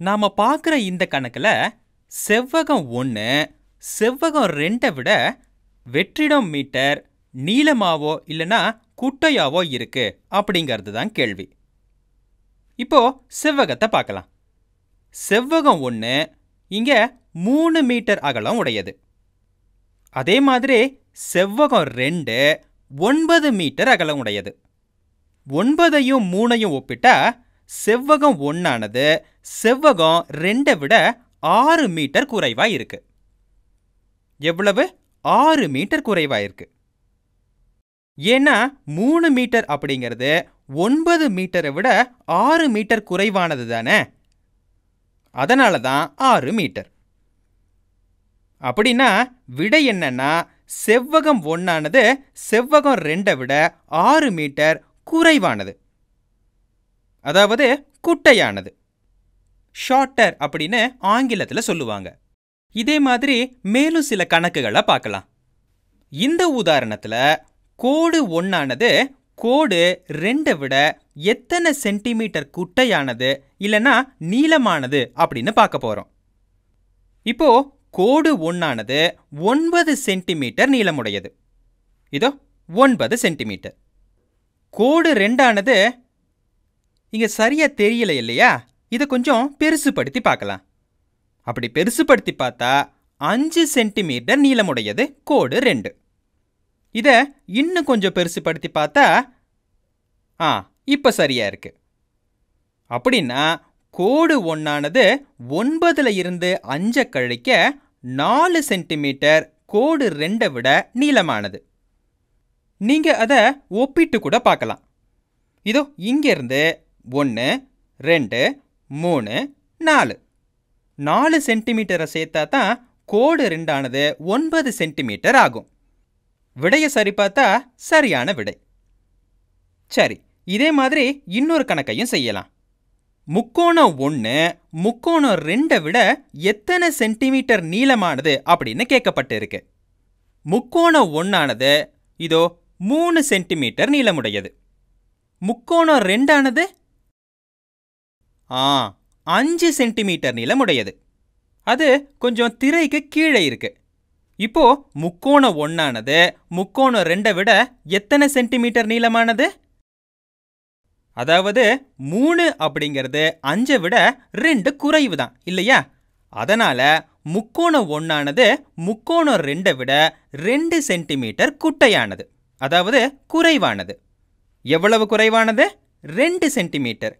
நாம பார்க்குற இந்த கணக்குல செவ்வகம் ஒன்று செவ்வகம் ரெண்டை விட வெற்றிடம் மீட்டர் நீளமாவோ இல்லைனா குட்டையாவோ இருக்கு அப்படிங்கிறது தான் கேள்வி. இப்போ செவ்வகத்தை பார்க்கலாம். செவ்வகம் ஒன்று இங்க மூணு மீட்டர் அகலம் உடையது. அதே மாதிரி செவ்வகம் ரெண்டு ஒன்பது மீட்டர் அகலம் உடையது. ஒன்பதையும் மூணையும் ஒப்பிட்டா செவ்வகம் ஒன்றானது செவ்வகம் ரெண்டை விட ஆறு மீட்டர் குறைவா இருக்கு. எவ்வளவு? ஆறு மீட்டர் குறைவா இருக்கு. ஏன்னா மூணு மீட்டர் அப்படிங்கிறது ஒன்பது மீட்டரை விட ஆறு மீட்டர் குறைவானது தானே? அதனால தான் ஆறு மீட்டர். அப்படின்னா விடை என்னன்னா செவ்வகம் ஒன்றானது செவ்வகம் ரெண்டை விட ஆறு மீட்டர் குறைவானது. அதாவது குட்டையானது. ஷார்ட்டர் அப்படின்னு ஆங்கிலத்தில் சொல்லுவாங்க. இதே மாதிரி மேலும் சில கணக்குகளை பார்க்கலாம். இந்த உதாரணத்தில் கோடு ஒன்றானது கோடு ரெண்டை விட எத்தனை சென்டிமீட்டர் குட்டையானது இல்லைனா நீளமானது அப்படின்னு பார்க்க போகிறோம் இப்போ கோடு ஒன்றானது ஒன்பது சென்டிமீட்டர் நீளமுடையது. இதோ ஒன்பது சென்டிமீட்டர். கோடு ரெண்டானது இங்கே சரியாக தெரியல இல்லையா? இதை கொஞ்சம் பெருசுப்படுத்தி பார்க்கலாம். அப்படி பெருசுப்படுத்தி பார்த்தா அஞ்சு சென்டிமீட்டர் நீளமுடையது கோடு ரெண்டு. இதை இன்னும் கொஞ்சம் பெருசுப்படுத்தி பார்த்தா ஆ இப்போ சரியா இருக்கு. அப்படின்னா கோடு ஒன்றானது ஒன்பதுல இருந்து அஞ்சை கழிக்க நாலு சென்டிமீட்டர் கோடு ரெண்டை விட நீளமானது. நீங்க அதை ஒப்பிட்டு கூட பார்க்கலாம். இதோ இங்கேருந்து ஒன்று ரெண்டு மூணு நாலு. நாலு சென்டிமீட்டரை சேர்த்தா தான் கோடு ரெண்டானது ஒன்பது சென்டிமீட்டர் ஆகும். விடையை சரி பார்த்தா சரியான விடை. சரி இதே மாதிரி இன்னொரு கணக்கையும் செய்யலாம். முக்கோணம் ஒன்று முக்கோணம் ரெண்டை விட எத்தனை சென்டிமீட்டர் நீளமானது அப்படின்னு கேட்கப்பட்டிருக்கு. முக்கோணம் ஒன்றானது இதோ மூணு சென்டிமீட்டர் நீளமுடையது. முக்கோணம் ரெண்டானது ஆ அஞ்சு சென்டிமீட்டர் நீளமுடையது. அது கொஞ்சம் திரைக்கு கீழே இருக்கு. இப்போ முக்கோணம் ஒன்றானது முக்கோணம் ரெண்டை விட எத்தனை சென்டிமீட்டர் நீளமானது? அதாவது மூணு அப்படிங்கிறது அஞ்சை விட ரெண்டு குறைவு தான் இல்லையா? அதனால முக்கோணம் ஒன்றானது முக்கோணம் ரெண்டை விட ரெண்டு சென்டிமீட்டர் குட்டையானது அதாவது குறைவானது. எவ்வளவு குறைவானது? ரெண்டு சென்டிமீட்டர்.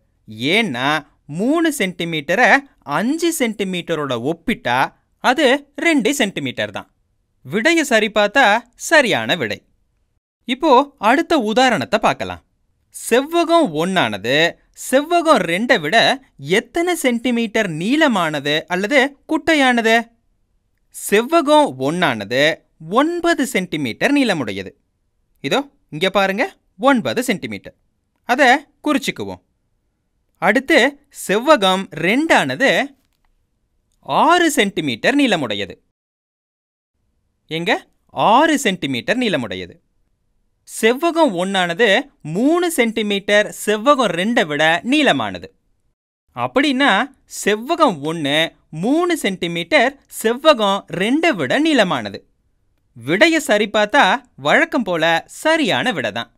ஏன்னா மூணு சென்டிமீட்டரை அஞ்சு சென்டிமீட்டரோட ஒப்பிட்டா அது ரெண்டு சென்டிமீட்டர் தான். விடையை சரி பார்த்தா சரியான விடை. இப்போ அடுத்த உதாரணத்தை பார்க்கலாம். செவ்வகம் ஒன்னானது செவ்வகம் ரெண்டை விட எத்தனை சென்டிமீட்டர் நீளமானது அல்லது குட்டையானது? செவ்வகம் ஒன்னானது ஒன்பது சென்டிமீட்டர் நீளமுடையது. இதோ இங்கே பாருங்க ஒன்பது சென்டிமீட்டர் அதை குறிச்சிக்குவோம். அடுத்து செவ்வகம் ரெண்டானது ஆறு சென்டிமீட்டர் நீளமுடையது. எங்க? ஆறு சென்டிமீட்டர் நீளமுடையது. செவ்வகம் ஒன்றானது மூணு சென்டிமீட்டர் செவ்வகம் ரெண்டை விட நீளமானது. அப்படின்னா செவ்வகம் ஒன்று மூணு சென்டிமீட்டர் செவ்வகம் ரெண்டை விட நீளமானது. விடையை சரி பார்த்தா வழக்கம் போல சரியான விடை தான்